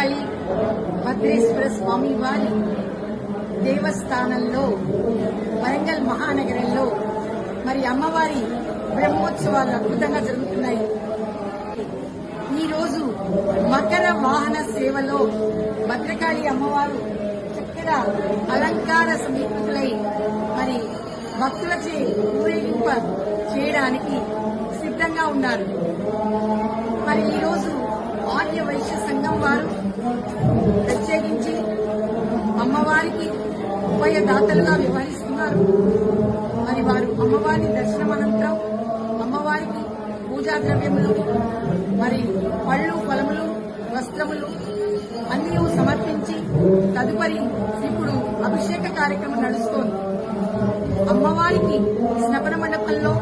భద్రకాళి భద్రేశ్వర స్వామి వారి దేవస్థానంలో వరంగల్ మహానగరంలో మరి అమ్మవారి బ్రహ్మోత్సవాలు అద్భుతంగా జరుగుతున్నాయి. ఈ రోజు మకర వాహన సేవలో భద్రకాళి అమ్మవారు చక్కగా అలంకార సమీకృతులై మరి భక్తులచే ఊరేగింప చేయడానికి సిద్ధంగా ఉన్నారు. ప్రత్యేకించి అమ్మవారికి ఉభయదాతలుగా వ్యవహరిస్తున్నారు. మరి వారు అమ్మవారి దర్శనం అనంతరం అమ్మవారికి పూజా ద్రవ్యములు మరి పళ్ళు పొలములు వస్త్రములు అన్నీ సమర్పించి తదుపరి ఇప్పుడు అభిషేక కార్యక్రమం నడుస్తోంది. అమ్మవారికి స్నపన మండపంలో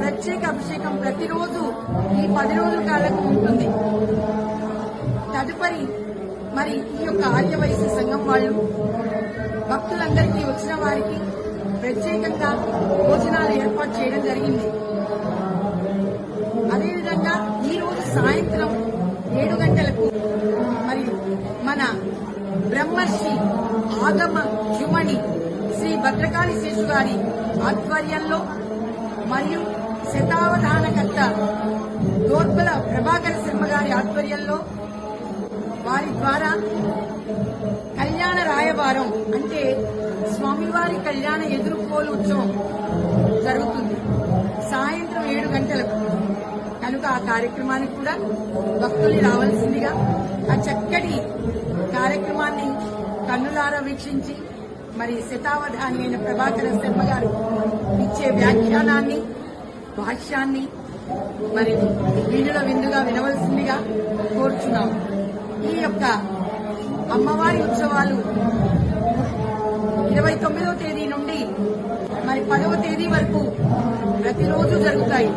ప్రత్యేక అభిషేకం ప్రతిరోజు ఈ పది రోజుల కాలకు ఉంటుంది. తదుపరి మరి ఈ యొక్క ఆర్యవైశ్య సంఘం వాళ్ళు భక్తులందరికీ వచ్చిన వారికి ప్రత్యేకంగా భోజనాలు ఏర్పాటు చేయడం జరిగింది. అదేవిధంగా ఈ రోజు సాయంత్రం ఏడు గంటలకు మరియు మన బ్రహ్మర్షి ఆగమ జుమణి శ్రీ భద్రకాళి శేషు గారి ఆధ్వర్యంలో మరియు శతావధానకర్త దోర్బల ప్రభాకర శర్మ గారి ఆధ్వర్యంలో వారి ద్వారా కళ్యాణ రాయబారం అంటే స్వామివారి కళ్యాణ ఎదుర్కోలు ఉత్సవం జరుగుతుంది. సాయంత్రం ఏడు గంటలకు. కనుక ఆ కార్యక్రమానికి కూడా భక్తులు రావాల్సిందిగా ఆ చక్కటి కార్యక్రమాన్ని కన్నులారా వీక్షించి మరి శతావధాని అయిన ప్రభాకర శర్మ గారు ఇచ్చే వ్యాఖ్యానాన్ని భాష్యాన్ని మరి వీడుల విందుగా వినవలసిందిగా కోరుచున్నాము. ఈ యొక్క అమ్మవారి ఉత్సవాలు ఇరవై తొమ్మిదవ తేదీ నుండి మరి పదవ తేదీ వరకు ప్రతిరోజు జరుగుతాయి.